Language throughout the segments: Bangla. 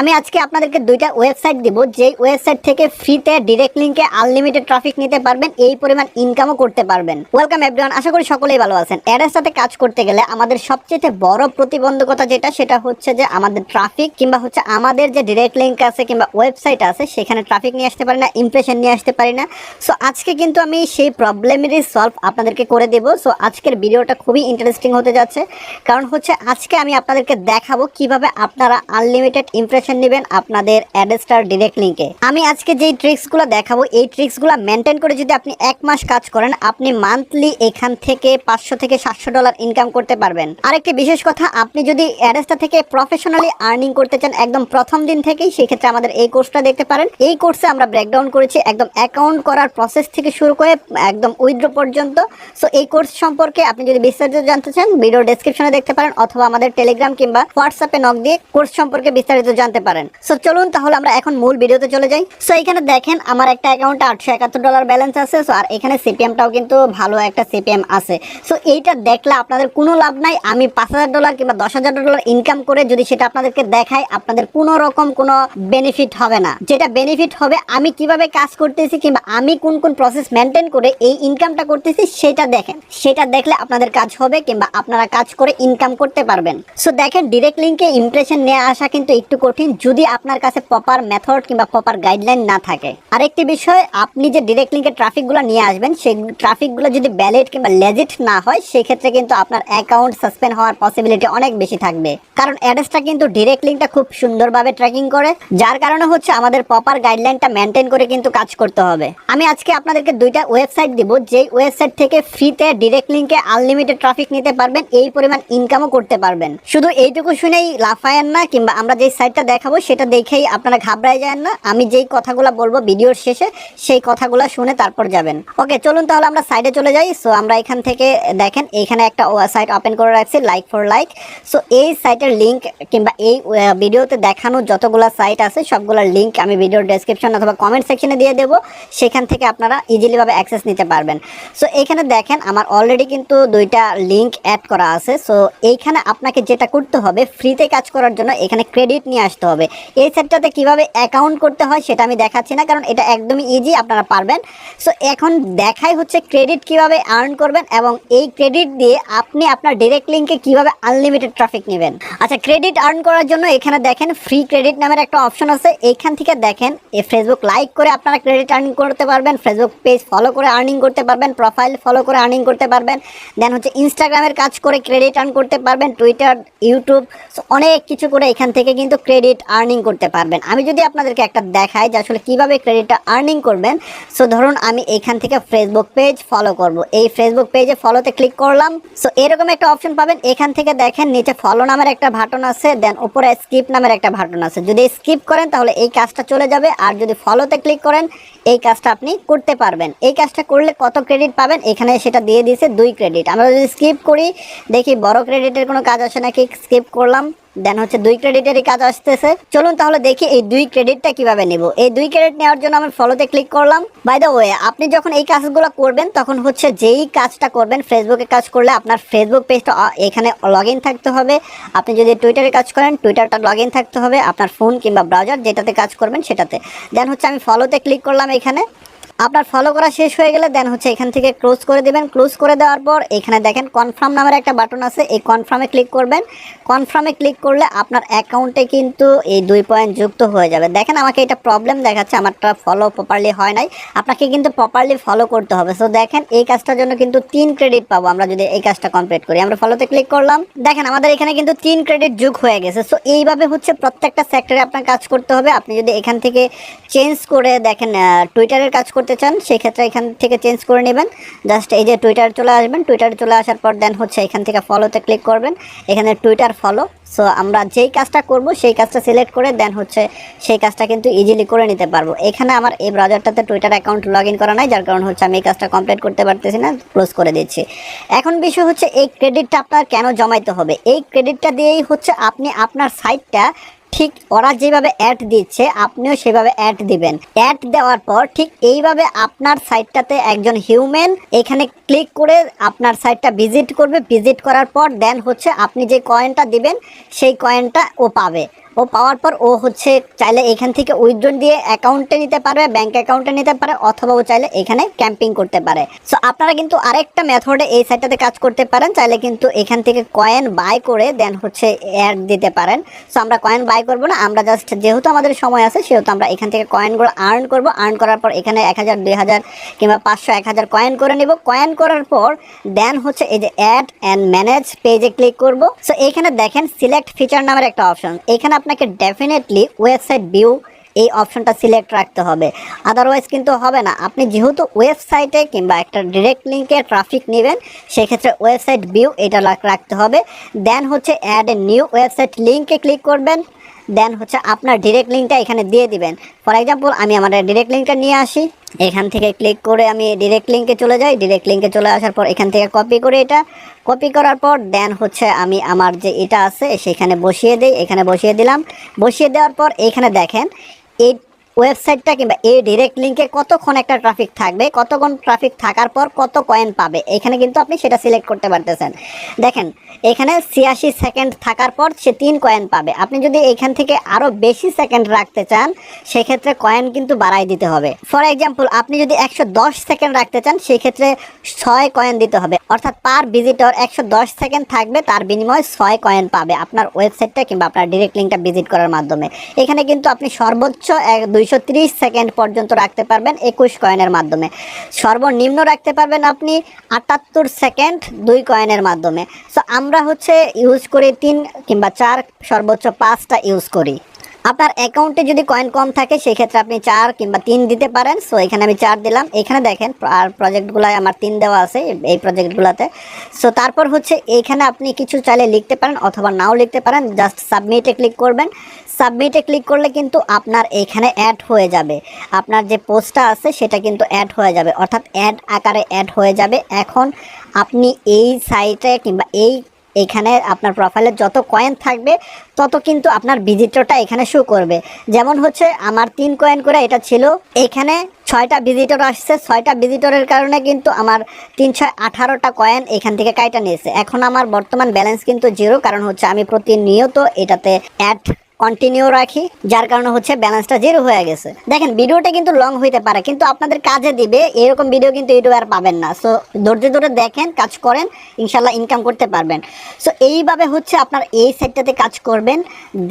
আমি আজকে আপনাদেরকে দুইটা ওয়েবসাইট দিব, যেই ওয়েবসাইট থেকে ফ্রিতে ডিরেক্ট লিঙ্কে আনলিমিটেড ট্রাফিক নিতে পারবেন, এই পরিমাণ ইনকামও করতে পারবেন। ওয়েলকাম এভরিওয়ান আশা করি সকলেই ভালো আছেন। অ্যাডের সাথে কাজ করতে গেলে আমাদের সবচেয়ে বড় প্রতিবন্ধকতা যেটা, সেটা হচ্ছে যে আমাদের ট্রাফিক কিংবা হচ্ছে আমাদের যে ডিরেক্ট লিঙ্ক আছে, কিংবা ওয়েবসাইট আছে, সেখানে ট্রাফিক নিয়ে আসতে পারি না ইমপ্রেশন নিয়ে আসতে পারি না। সো আজকে কিন্তু আমি সেই প্রবলেমেরই সলভ আপনাদেরকে করে দেব। সো আজকের ভিডিওটা খুবই ইন্টারেস্টিং হতে যাচ্ছে। কারণ হচ্ছে, আজকে আমি আপনাদেরকে দেখাবো কীভাবে আপনারা আনলিমিটেড ইমপ্রেশন নেবেন আপনাদের অ্যাডেস্টার ডিরেক্ট লিঙ্কে আমি আজকে যেই ট্রিক্সগুলো দেখাবো, এই ট্রিক্সগুলো মেনটেন করে যদি আপনি এক মাস কাজ করেন, আপনি মান্থলি এখান থেকে পাঁচশো থেকে সাতশো ডলার ইনকাম করতে পারবেন। আরেকটি বিশেষ কথা, আপনি যদি অ্যাডেস্টা থেকে প্রফেশনালি আর্নিং করতে চান একদম প্রথম দিন থেকেই, সেক্ষেত্রে আমাদের এই কোর্সটা দেখতে পারেন। এই কোর্সে আমরা ব্রেকডাউন করেছি একদম অ্যাকাউন্ট করার প্রসেস থেকে শুরু করে একদম উইথড্র পর্যন্ত। সো এই কোর্স সম্পর্কে আপনি যদি বিস্তারিত জানতে চান ভিডিও ডেসক্রিপশনে দেখতে পারেন, অথবা আমাদের টেলিগ্রাম কিংবা হোয়াটসঅ্যাপে নক দিয়ে কোর্স সম্পর্কে বিস্তারিত জানতে পারেন। সো চলুন তাহলে আমরা এখন মূল ভিডিওতে চলে যাই। সো এখানে দেখেন আমার একটা অ্যাকাউন্টে আটশো একাত্তর ডলার ব্যালেন্স আছে। সো আর এখানে সিপিএমটাও কিন্তু ভালো একটা সিপিএম আছে। সো এইটা দেখলে আপনাদের কোনো লাভ নাই। আমি পাঁচ হাজার ডলার কিংবা দশ হাজার ডলার ইনকাম করে যদি সেটা আপনাদেরকে দেখাই, আপনাদের কোনো রকম কোনো বেনিফিট হবে না। যেটা বেনিফিট হবে, আমি কীভাবে কাজ করতেছি কিংবা আমি কোন কোন প্রসেস মেনটেন করে এই ইনকামটা করতেছি, সেটা দেখেন। সেটা দেখলে আপনাদের কাজ হবে কিংবা আপনারা কাজ করে ইনকাম করতে পারবেন। সো দেখেন ডিরেক্ট লিঙ্কে ইমপ্রেশন নিয়ে আসা কিন্তু একটু কঠিন। যদি আপনার কাছে প্রপার মেথড কিংবা প্রপার গাইডলাইন না থাকে। আরেকটি বিষয়, আপনি যে ডিরেক্ট লিঙ্কে ট্রাফিকগুলো নিয়ে আসবেন, সেই ট্রাফিকগুলো যদি ভ্যালিড কিংবা লেজিট না হয়, সেক্ষেত্রে কিন্তু আপনার অ্যাকাউন্ট সাসপেন্ড হওয়ার পসিবিলিটি অনেক বেশি থাকবে। কারণ অ্যাড্রেসটা কিন্তু ডিরেক্ট লিঙ্কটা খুব সুন্দরভাবে ট্র্যাকিং করে, যার কারণে হচ্ছে আমাদের প্রপার গাইডলাইনটা মেনটেন করে কিন্তু কাজ করতে হবে। আমি আজকে আপনাদেরকে দুইটা ওয়েবসাইট দিব, যেই ওয়েবসাইট থেকে ফ্রিতে ডিরেক্ট লিঙ্কে আনলিমিটেড ট্রাফিক নিতে পারবেন, এই পরিমাণ ইনকামও করতে পারবেন। শুধু এইটুকু শুনেই লাফায়েন না, কিংবা আমরা যেই সাইটটা দেখাবো, সেটা দেখেই আপনারা ঘাবড়ায় যান না। আমি যেই কথাগুলো বলব ভিডিওর শেষে, সেই কথাগুলো শুনে তারপর যাবেন। ওকে, চলুন তাহলে আমরা সাইডে চলে যাই। সো আমরা এখান থেকে দেখেন, এখানে একটা সাইট ওপেন করে রাখছি লাইক ফর লাইক সো এই সাইটের লিঙ্ক কিংবা এই ভিডিওতে দেখানো যতগুলো সাইট আছে, সবগুলোর লিঙ্ক আমি ভিডিওর ডেসক্রিপশন অথবা কমেন্ট সেকশনে দিয়ে দেবো। সেখান থেকে আপনারা ইজিলিভাবে অ্যাক্সেস নিতে পারবেন। সো এখানে দেখেন, আমার অলরেডি কিন্তু দুইটা লিঙ্ক অ্যাড করা আছে। সো এইখানে আপনাকে যেটা করতে হবে ফ্রিতে কাজ করার জন্য এখানে ক্রেডিট নিয়ে হবে। এই সেটটাতে কীভাবে অ্যাকাউন্ট করতে হয় সেটা আমি দেখাচ্ছি না, কারণ এটা একদমই ইজি আপনারা পারবেন। সো এখন দেখাই হচ্ছে ক্রেডিট কীভাবে আর্ন করবেন এবং এই ক্রেডিট দিয়ে আপনি আপনার ডিরেক্ট লিঙ্কে কীভাবে আনলিমিটেড ট্রাফিক নেবেন। আচ্ছা ক্রেডিট আর্ন করার জন্য এখানে দেখেন ফ্রি ক্রেডিট নামের একটা অপশন আছে। এইখান থেকে দেখেন এই ফেসবুক লাইক করে আপনারা ক্রেডিট আর্নিং করতে পারবেন ফেসবুক পেজ ফলো করে আর্নিং করতে পারবেন প্রোফাইল ফলো করে আর্নিং করতে পারবেন। দেন হচ্ছে ইনস্টাগ্রামের কাজ করে ক্রেডিট আর্ন করতে পারবেন টুইটার ইউটিউব অনেক কিছু করে এখান থেকে কিন্তু ক্রেডিট আর্নিং করতে পারবেন। আমি যদি আপনাদেরকে একটা দেখাই যে আসলে কীভাবে ক্রেডিটটা আর্নিং করবেন সো ধরুন আমি এখান থেকে ফেসবুক পেজ ফলো করব। এই ফেসবুক পেজে ফলোতে ক্লিক করলাম সো এরকম একটা অপশন পাবেন। এখান থেকে দেখেন নিচে ফলো নামের একটা ভাটন আছে দেন উপরে স্কিপ নামের একটা ভাটন আছে। যদি স্কিপ করেন, তাহলে এই কাজটা চলে যাবে। আর যদি ফলোতে ক্লিক করেন, এই কাজটা আপনি করতে পারবেন। এই কাজটা করলে কত ক্রেডিট পাবেন? এখানে সেটা দিয়ে দিয়েছে দুই ক্রেডিট আমরা যদি স্কিপ করি, দেখি বড় ক্রেডিটের কোনো কাজ আসে নাকি? স্কিপ করলাম। দেন হচ্ছে দুই ক্রেডিটেরই কাজ আসতেছে। চলুন তাহলে দেখি এই দুই ক্রেডিটটা কীভাবে নেব। এই দুই ক্রেডিট নেওয়ার জন্য আমি ফলোতে ক্লিক করলাম। বাই দ্য ওয়ে আপনি যখন এই কাজগুলো করবেন, তখন হচ্ছে যেই কাজটা করবেন ফেসবুকে কাজ করলে আপনার ফেসবুক পেজটা এখানে লগ থাকতে হবে। আপনি যদি টুইটারে কাজ করেন টুইটারটা লগ থাকতে হবে। আপনার ফোন কিংবা ব্রাউজার যেটাতে কাজ করবেন, সেটাতে। দেন হচ্ছে আমি ফলোতে ক্লিক করলাম এখানে। আপনার ফলো করা শেষ হয়ে গেলে দেন হচ্ছে এখান থেকে ক্লোজ করে দেবেন। ক্লোজ করে দেওয়ার পর এখানে দেখেন কনফার্ম নামের একটা বাটন আছে। এই কনফার্মে ক্লিক করবেন। কনফার্মে ক্লিক করলে আপনার অ্যাকাউন্টে কিন্তু এই দুই পয়েন্ট যুক্ত হয়ে যাবে। দেখেন আমাকে এটা প্রবলেম দেখাচ্ছে, আমারটা ফলো প্রপারলি হয় নাই। আপনাকে কিন্তু প্রপারলি ফলো করতে হবে। সো দেখেন এই কাজটার জন্য কিন্তু তিন ক্রেডিট পাবো আমরা যদি এই কাজটা কমপ্লিট করি। আমরা ফলোতে ক্লিক করলাম। দেখেন আমাদের এখানে কিন্তু তিন ক্রেডিট যুগ হয়ে গেছে। সো এইভাবে হচ্ছে প্রত্যেকটা সেক্টরে আপনার কাজ করতে হবে। আপনি যদি এখান থেকে চেঞ্জ করে দেখেন টুইটারের কাজ করতে চান, সেক্ষেত্রে এখান থেকে চেঞ্জ করে নেবেন। জাস্ট এই যে টুইটার চলে আসবেন টুইটার চলে আসার পর দেন হচ্ছে এখান থেকে ফলোতে ক্লিক করবেন। এখানে টুইটার ফলো সো আমরা যেই কাজটা করব, সেই কাজটা সিলেক্ট করে দেন হচ্ছে সেই কাজটা কিন্তু ইজিলি করে নিতে পারব। এখানে আমার এই ব্রাউজারটাতে টুইটার অ্যাকাউন্ট লগ ইন করা নাই, যার কারণে হচ্ছে আমি এই কাজটা কমপ্লিট করতে পারতেছি না ক্লোজ করে দিচ্ছি। এখন বিষয় হচ্ছে এই ক্রেডিটটা আপনার কেন জমাইতে হবে? এই ক্রেডিটটা দিয়েই হচ্ছে আপনি আপনার সাইটটা ঠিক ওরা যেভাবে অ্যাড দিচ্ছে, আপনিও সেভাবে অ্যাড দিবেন। অ্যাড দেওয়ার পর ঠিক এইভাবে আপনার সাইটটাতে একজন হিউম্যান এখানে ক্লিক করে আপনার সাইটটা ভিজিট করবে। ভিজিট করার পর দেন হচ্ছে আপনি যে কয়েনটা দিবেন, সেই কয়েনটা ও পাবে। ও পাওয়ার পর ও হচ্ছে চাইলে এখান থেকে উইথড্র দিয়ে অ্যাকাউন্টে নিতে পারবে ব্যাঙ্ক অ্যাকাউন্টে নিতে পারে, অথবা ও চাইলে এখানে ক্যাম্পিং করতে পারে। সো আপনারা কিন্তু আরেকটা মেথডে এই সাইটটাতে কাজ করতে পারেন, চাইলে কিন্তু এখান থেকে কয়েন বাই করে দেন হচ্ছে অ্যাড দিতে পারেন। সো আমরা কয়েন বাই করব না, আমরা জাস্ট যেহেতু আমাদের সময় আছে, সেহেতু আমরা এখান থেকে কয়েনগুলো আর্ন করব। আর্ন করার পর এখানে এক হাজার, দুই হাজার কিংবা পাঁচশো, এক হাজার কয়েন করে নিব। কয়েন করার পর দেন হচ্ছে এই যে অ্যাড অ্যান্ড ম্যানেজ পেজে ক্লিক করব। সো এখানে দেখেন সিলেক্ট ফিচার নামের একটা অপশন এখানে আপনাকে ডেফিনেটলি ওয়েবসাইট ভিউ এই অপশনটা সিলেক্ট রাখতে হবে। আদারওয়াইজ কিন্তু হবে না। আপনি যেহেতু ওয়েবসাইটে কিংবা একটা ডিরেক্ট লিঙ্কে ট্রাফিক নেবেন, সেক্ষেত্রে ওয়েবসাইট ভিউ এটা রাখতে হবে। দেন হচ্ছে অ্যাড এ নিউ ওয়েবসাইট লিঙ্কে ক্লিক করবেন। দেন হচ্ছে আপনার ডিরেক্ট লিঙ্কটা এখানে দিয়ে দিবেন। ফর এক্সাম্পল আমি আমার ডিরেক্ট লিঙ্কটা নিয়ে আসি। এখান থেকে ক্লিক করে আমি ডিরেক্ট লিঙ্কে চলে যাই। ডিরেক্ট লিঙ্কে চলে আসার পর এখান থেকে কপি করে এটা। কপি করার পর দেন হচ্ছে আমি আমার যে এটা আছে, সেখানে বসিয়ে দিই। এখানে বসিয়ে দিলাম। বসিয়ে দেওয়ার পর এখানে দেখেন এই ওয়েবসাইটটা কিংবা এই ডিরেক্ট লিঙ্কে কতক্ষণ একটা ট্রাফিক থাকবে, কতক্ষণ ট্রাফিক থাকার পর কত কয়েন পাবে, এখানে কিন্তু আপনি সেটা সিলেক্ট করতে পারতেছেন। দেখেন, এখানে ছিয়াশি সেকেন্ড থাকার পর সে তিন কয়েন পাবে। আপনি যদি এখান থেকে আরও বেশি সেকেন্ড রাখতে চান, সেক্ষেত্রে কয়েন কিন্তু বাড়াই দিতে হবে। ফর এক্সাম্পল আপনি যদি একশো দশ সেকেন্ড রাখতে চান, সেক্ষেত্রে ছয় কয়েন দিতে হবে। অর্থাৎ পার ভিজিটর একশো দশ সেকেন্ড থাকবে, তার বিনিময়ে ছয় কয়েন পাবে আপনার ওয়েবসাইটটা কিংবা আপনার ডিরেক্ট লিঙ্কটা ভিজিট করার মাধ্যমে। এখানে কিন্তু আপনি সর্বোচ্চ এক দুইশো ত্রিশ সেকেন্ড পর্যন্ত রাখতে পারবেন একুশ কয়েনের মাধ্যমে। সর্বনিম্ন রাখতে পারবেন আপনি আটাত্তর সেকেন্ড দুই কয়েনের মাধ্যমে। সো আমরা হচ্ছে ইউজ করে তিন কিংবা চার, সর্বোচ্চ পাঁচটা ইউজ করি। আপনার অ্যাকাউন্টে যদি কয়েন কম থাকে সেই ক্ষেত্রে আপনি চার কিংবা তিন দিতে পারেন। সো এখানে আমি চার দিলাম। এখানে দেখেন, আর প্রজেক্টগুলোয় আমার তিন দেওয়া আছে এই প্রজেক্টগুলোতে সো তারপর হচ্ছে এইখানে আপনি কিছু চাইলে লিখতে পারেন অথবা নাও লিখতে পারেন। জাস্ট সাবমিটে ক্লিক করবেন। সাবমিটে ক্লিক করলে কিন্তু আপনার এখানে অ্যাড হয়ে যাবে। আপনার যে পোস্টটা আছে, সেটা কিন্তু অ্যাড হয়ে যাবে। অর্থাৎ অ্যাড আকারে অ্যাড হয়ে যাবে। এখন আপনি এই সাইটে কিংবা এই এখানে আপনার প্রোফাইলে যত কয়েন থাকবে, তত কিন্তু আপনার ভিজিটরটা এখানে শো করবে। যেমন হচ্ছে আমার তিন কয়েন করে এটা ছিল। এখানে ছয়টা ভিজিটর আসছে। ছয়টা ভিজিটরের কারণে কিন্তু আমার তিন ছয় আঠারোটা কয়েন এখান থেকে কাইটা নিয়েছে। এখন আমার বর্তমান ব্যালেন্স কিন্তু জিরো কারণ হচ্ছে আমি প্রতিনিয়ত এটাতে অ্যাড কন্টিনিউ রাখি, যার কারণে হচ্ছে ব্যালেন্সটা জিরো হয়ে গেছে। দেখেন ভিডিওটা কিন্তু লং হইতে পারে, কিন্তু আপনাদের কাজে দিবে, এরকম ভিডিও কিন্তু ইউটিউবে আর পাবেন না। সো ধৈর্য ধরে দেখেন, কাজ করেন ইনশাল্লাহ ইনকাম করতে পারবেন। সো এইভাবে হচ্ছে আপনার এই সাইটটাতে কাজ করবেন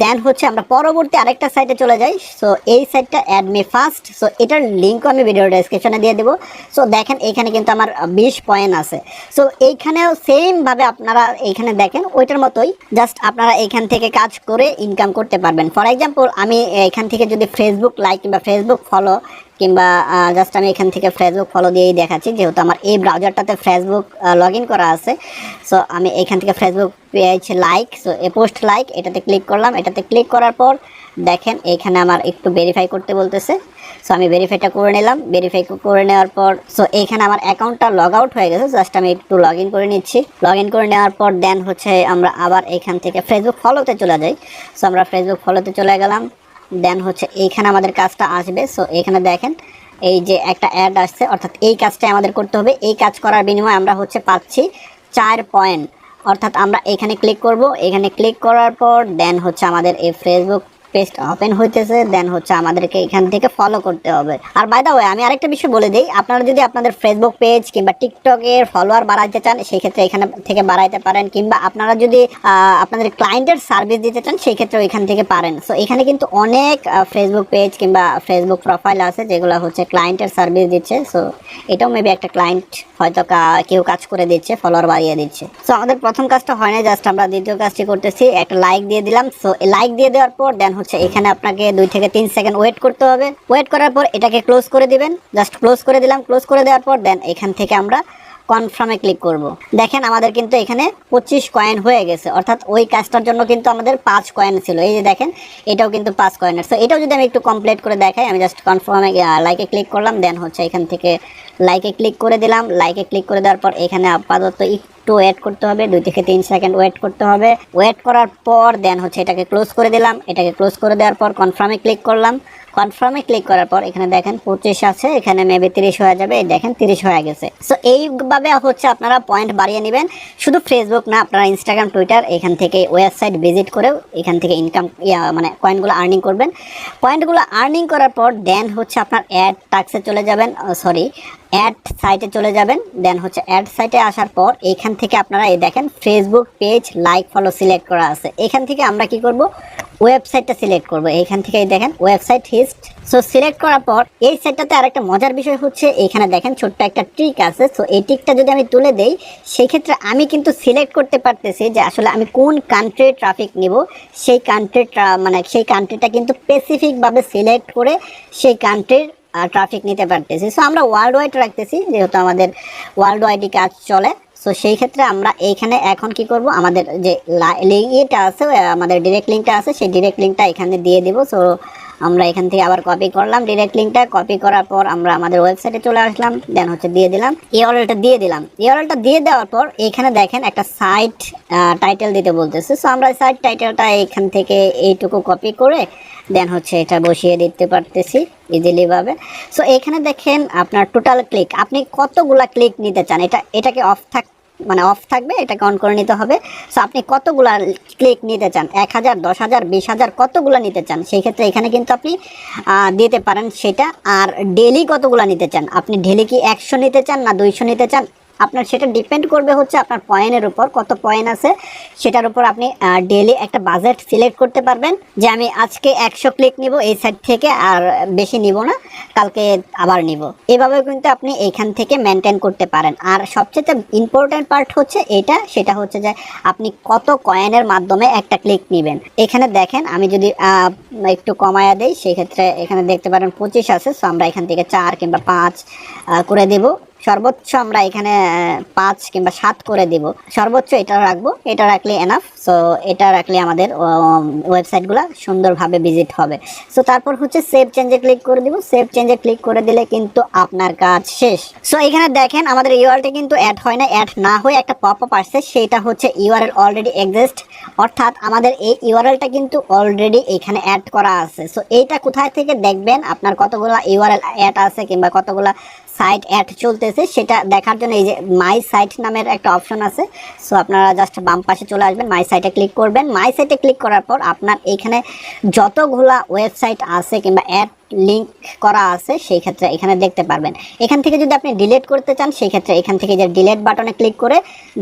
দেন হচ্ছে আমরা পরবর্তী আরেকটা সাইটে চলে যাই। সো এই সাইটটা অ্যাডমি ফার্স্ট সো এটার লিঙ্কও আমি ভিডিও ডেসক্রিপশনে দিয়ে দেবো। সো দেখেন, এখানে কিন্তু আমার বিশ পয়েন্ট আছে। সো এইখানেও সেমভাবে আপনারা এইখানে দেখেন, ওইটার মতোই জাস্ট আপনারা এইখান থেকে কাজ করে ইনকাম করতে পারবেন। ফর এক্সাম্পল আমি এখান থেকে যদি ফেসবুক লাইক কিংবা ফেসবুক ফলো কিংবা জাস্ট আমি এখান থেকে ফেসবুক ফলো দিয়েই দেখাচ্ছি, যেহেতু আমার এই ব্রাউজারটাতে ফেসবুক লগ করা আছে। সো আমি এখান থেকে Facebook page like so a post like এটাতে ক্লিক করলাম। এটাতে ক্লিক করার পর দেখেন, এখানে আমার একটু ভেরিফাই করতে বলতেছে। সো আমি ভেরিফাইটা করে নিলাম। ভেরিফাই করে নেওয়ার পর সো এখানে আমার অ্যাকাউন্টটা লগ আউট হয়ে গেছে। জাস্ট আমি একটু লগ ইন করে নিচ্ছি। লগ ইন করে নেওয়ার পর দেন হচ্ছে আমরা আবার এখান থেকে ফেসবুক ফলোতে চলে যাই। সো আমরা ফেসবুক ফলোতে চলে গেলাম। দেন হচ্ছে এইখানে আমাদের কাজটা আসবে। সো এখানে দেখেন, এই যে একটা অ্যাড আসছে। অর্থাৎ এই কাজটা আমাদের করতে হবে। এই কাজ করার বিনিময়ে আমরা হচ্ছে পাচ্ছি চার পয়েন্ট অর্থাৎ আমরা এখানে ক্লিক করব। এখানে ক্লিক করার পর দেন হচ্ছে আমাদের এই ফেসবুক পেজ ওপেন হইতেছে দেন হচ্ছে আমাদেরকে এখান থেকে ফলো করতে হবে। আর বাই দা ওয়ে আমি আরেকটা বিষয় বলে দিই, আপনারা যদি আপনাদের ফেসবুক পেজ কিংবা টিকটকের ফলোয়ার বাড়াইতে চান, সেই ক্ষেত্রে এখানে থেকে বাড়াইতে পারেন, কিংবা আপনারা যদি আপনাদের ক্লায়েন্টের সার্ভিস দিতে চান, সেই ক্ষেত্রে এখান থেকে পারেন। সো এখানে কিন্তু অনেক ফেসবুক পেজ কিংবা ফেসবুক প্রোফাইল আছে, যেগুলো হচ্ছে ক্লায়েন্টের সার্ভিস দিচ্ছে। সো এটাও মেবি একটা ক্লায়েন্ট হয়তো কেউ কাজ করে দিচ্ছে ফলোয়ার বাড়িয়ে দিচ্ছে। সো আমাদের প্রথম কাজটা হয় না জাস্ট আমরা দ্বিতীয় কাজটি করতেছি, একটা লাইক দিয়ে দিলাম। সো লাইক দিয়ে দেওয়ার পর দেন হচ্ছে এখানে আপনাকে দুই থেকে তিন সেকেন্ড ওয়েট করতে হবে। ওয়েট করার পর এটাকে ক্লোজ করে দিবেন। জাস্ট ক্লোজ করে দিলাম। ক্লোজ করে দেওয়ার পর দেন এখান থেকে আমরা কনফার্মে ক্লিক করব। দেখেন আমাদের কিন্তু এখানে পঁচিশ কয়েন হয়ে গেছে। অর্থাৎ ওই কাজটার জন্য কিন্তু আমাদের পাঁচ কয়েন ছিল। এই যে দেখেন, এটাও কিন্তু পাঁচ কয়েনের সো এটাও যদি আমি একটু কমপ্লিট করে দেখাই, আমি জাস্ট কনফার্মে লাইকে ক্লিক করলাম দেন হচ্ছে এখান থেকে লাইকে ক্লিক করে দিলাম। লাইকে ক্লিক করে দেওয়ার পর এখানে আপাতত একটু ওয়েট করতে হবে, দুই থেকে তিন সেকেন্ড ওয়েট করতে হবে। ওয়েট করার পর দেন হচ্ছে এটাকে ক্লোজ করে দিলাম। এটাকে ক্লোজ করে দেওয়ার পর কনফার্মে ক্লিক করলাম। কনফার্মে ক্লিক করার পর এখানে দেখেন পঁচিশ আছে, এখানে মেবি তিরিশ হয়ে যাবে দেখেন তিরিশ হয়ে গেছে। সো এইভাবে হচ্ছে আপনারা পয়েন্ট বাড়িয়ে নেবেন। শুধু ফেসবুক না, আপনারা ইনস্টাগ্রাম টুইটার এখান থেকে ওয়েবসাইট ভিজিট করেও এখান থেকে ইনকাম মানে কয়েনগুলো আর্নিং করবেন। পয়েন্টগুলো আর্নিং করার পর দেন হচ্ছে আপনার অ্যাড টাক্সে চলে যাবেন সরি অ্যাড সাইটে চলে যাবেন। দেন হচ্ছে অ্যাড সাইটে আসার পর এখান থেকে আপনারা এই দেখেন Facebook page like follow select করা আছে। এখান থেকে আমরা কি করব? ওয়েবসাইটটা সিলেক্ট করব। এখান থেকে দেখেন, ওয়েবসাইট হিস্ট সো সিলেক্ট করার পর এই সাইটটাতে আরেকটা মজার বিষয় হচ্ছে এখানে দেখেন ছোট্ট একটা ট্রিক আছে। সো এই ট্রিকটা যদি আমি তুলে দেই সেই ক্ষেত্রে আমি কিন্তু সিলেক্ট করতে পারতেছি যে আসলে আমি কোন কান্ট্রির ট্রাফিক নিব। সেই কান্ট্রির মানে সেই কান্ট্রিটা কিন্তু স্পেসিফিকভাবে সিলেক্ট করে সেই কান্ট্রির ট্রাফিক নিতে পারতেছি। সো আমরা ওয়ার্ল্ড ওয়াইড রাখতেছি, যেহেতু আমাদের ওয়ার্ল্ড ওয়াইডই কাজ চলে। সো সেই ক্ষেত্রে আমরা এইখানে এখন কি করব? আমাদের যে ইয়েটা আছে, আমাদের ডিরেক্ট লিঙ্কটা আছে, সেই ডিরেক্ট লিঙ্কটা এখানে দিয়ে দেবো। সো আমরা এখান থেকে আবার কপি করলাম ডিরেক্ট লিঙ্কটা কপি করার পর আমরা আমাদের ওয়েবসাইটে চলে আসলাম দেন হচ্ছে দিয়ে দিলাম। ইউআরএলটা দিয়ে দিলাম। ইউআরএলটা দিয়ে দেওয়ার পর এখানে দেখেন একটা সাইট টাইটেল দিতে বলতেছে। সো আমরা সাইট টাইটেলটা এখান থেকে এইটুকু কপি করে দেন হচ্ছে এটা বসিয়ে দিতে পারতেছি ইজিলি ভাবে। সো এখানে দেখেন আপনার টোটাল ক্লিক আপনি কতগুলা ক্লিক নিতে চান? এটা, এটাকে অফ থাক মানে অফ থাকবে, এটাকে অন করে নিতে হবে। সো আপনি কতগুলো ক্লিক নিতে চান? এক হাজার, দশ হাজার, বিশ হাজার, কতগুলো নিতে চান? সেই ক্ষেত্রে এখানে কিন্তু আপনি দিতে পারেন সেটা। আর ডেলি কতগুলো নিতে চান? আপনি ডেলি কি একশো নিতে চান না দুইশো নিতে চান? আপনার সেটা ডিপেন্ড করবে হচ্ছে আপনার পয়েন্টের উপর, কত পয়েন্ট আছে, সেটার উপর আপনি ডেলি একটা বাজেট সিলেক্ট করতে পারবেন যে আমি আজকে একশো ক্লিক নিব এই সাইড থেকে আর বেশি নিব না, কালকে আবার নিব। এভাবে কিন্তু আপনি এখান থেকে মেনটেন করতে পারেন। আর সবচেয়ে ইম্পর্ট্যান্ট পার্ট হচ্ছে এটা, সেটা হচ্ছে যে আপনি কত কয়েনের মাধ্যমে একটা ক্লিক নেবেন। এখানে দেখেন, আমি যদি একটু কমায়া দেই, সেক্ষেত্রে এখানে দেখতে পারেন পঁচিশ আছে সো আমরা এখান থেকে চার কিংবা পাঁচ করে দেব। সর্বোচ্চ আমরা এখানে পাঁচ কিংবা সাত করে দিব। সর্বোচ্চ এটা রাখব। এটা রাখলে এনাফ সো এটা রাখলে আমাদের ওয়েবসাইটগুলো সুন্দরভাবে ভিজিট হবে। সো তারপর হচ্ছে সেভ চেঞ্জে ক্লিক করে দিব। সেভ চেঞ্জে ক্লিক করে দিলে কিন্তু আপনার কাজ শেষ। সো এখানে দেখেন আমাদের ইউআরটা কিন্তু অ্যাড হয় না। অ্যাড না হয়ে একটা পপ আপ আসছে। সেটা হচ্ছে ইউআরএল অলরেডি এক্সিস্ট অর্থাৎ আমাদের এই ইউআরএলটা কিন্তু অলরেডি এখানে অ্যাড করা আছে। সো এইটা কোথায় থেকে দেখবেন? আপনার কতগুলা ইউআরএল অ্যাড আছে কিংবা কতগুলা সাইট অ্যাড চলতেছে, সেটা দেখার জন্য এই যে মাই সাইট নামের একটা অপশন আছে। সো আপনারা জাস্ট বাম পাশে চলে আসবেন মাই সাইটে ক্লিক করবেন। মাই সাইটে ক্লিক করার পর আপনার এইখানে যতগুলা ওয়েবসাইট আছে কিংবা অ্যাড লিংক করা আছে, সেই ক্ষেত্রে এখানে দেখতে পারবেন। এখান থেকে যদি আপনি ডিলিট করতে চান, সেই ক্ষেত্রে এখান থেকে যে ডিলিট বাটনে ক্লিক করে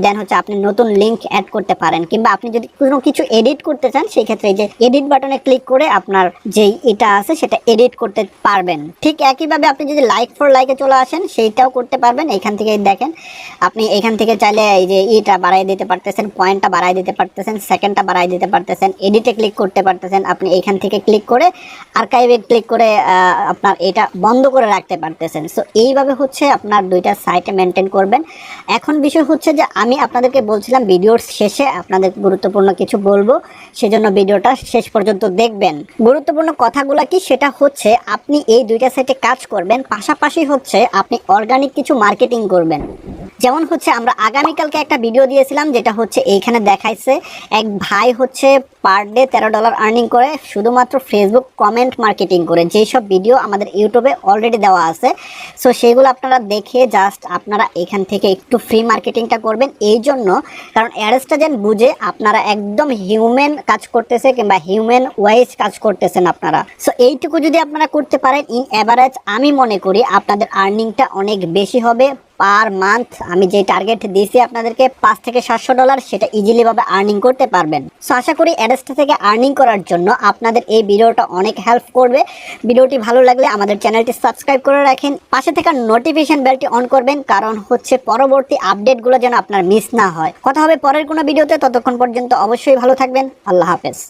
দেন হচ্ছে আপনি নতুন লিংক অ্যাড করতে পারেন। কিংবা আপনি যদি কোনো কিছু এডিট করতে চান, সেই ক্ষেত্রে যে এডিট বাটনে ক্লিক করে আপনার যেই এটা আছে, সেটা এডিট করতে পারবেন। ঠিক একইভাবে আপনি যদি লাইক ফর লাইকে চলে আসেন, সেইটাও করতে পারবেন। এখান থেকে দেখেন, আপনি এখান থেকে চাইলে এই যে ইটা বাড়াই দিতে পারতেছেন পয়েন্টটা বাড়াই দিতে পারতেছেন সেকেন্ডটা বাড়াই দিতে পারতেছেন এডিটে ক্লিক করতে পারতেছেন। আপনি এখান থেকে ক্লিক করে আর্কাইভে ক্লিক করে আপনার এটা বন্ধ করে রাখতে পারতেছেন। সো এইভাবে হচ্ছে আপনার দুইটা সাইটে মেনটেন করবেন। এখন বিষয় হচ্ছে যে আমি আপনাদেরকে বলছিলাম ভিডিওর শেষে আপনাদের গুরুত্বপূর্ণ কিছু বলব, সেজন্য ভিডিওটা শেষ পর্যন্ত দেখবেন। গুরুত্বপূর্ণ কথাগুলো কি? সেটা হচ্ছে আপনি এই দুইটা সাইটে কাজ করবেন, পাশাপাশি হচ্ছে আপনি অর্গানিক কিছু মার্কেটিং করবেন। যেমন হচ্ছে আমরা আগামীকালকে একটা ভিডিও দিয়েছিলাম, যেটা হচ্ছে এইখানে দেখাইছে এক ভাই হচ্ছে পার ডে তেরো ডলার আর্নিং করে শুধুমাত্র ফেসবুক কমেন্ট মার্কেটিং করে। যেই সব ভিডিও আমাদের ইউটিউবে অলরেডি দেওয়া আছে। সো সেগুলো আপনারা দেখে জাস্ট আপনারা এখান থেকে একটু ফ্রি মার্কেটিংটা করবেন। এই জন্য, কারণ অ্যাডসটা যেন বুঝে আপনারা একদম হিউম্যান কাজ করতেছে কিংবা হিউম্যান ওয়াইজ কাজ করতেছেন আপনারা। সো এইটুকু যদি আপনারা করতে পারেন ইন অ্যাভারেজ আমি মনে করি আপনাদের আর্নিংটা অনেক বেশি হবে। পার মান্থ আমি যে টার্গেট দিয়েছি আপনাদেরকে পাঁচ থেকে সাতশো ডলার সেটা ইজিলি ভাবে আর্নিং করতে পারবেন। সো আশা করি অ্যাডেসটা থেকে আর্নিং করার জন্য আপনাদের এই ভিডিওটা অনেক হেল্প করবে। ভিডিওটি ভালো লাগলে আমাদের চ্যানেলটি সাবস্ক্রাইব করে রাখেন। পাশে থাকা নোটিফিকেশন বেলটি অন করবেন, কারণ হচ্ছে পরবর্তী আপডেটগুলো যেন আপনার মিস না হয়। কথা হবে পরের কোনো ভিডিওতে, ততক্ষণ পর্যন্ত অবশ্যই ভালো থাকবেন। আল্লাহ হাফেজ।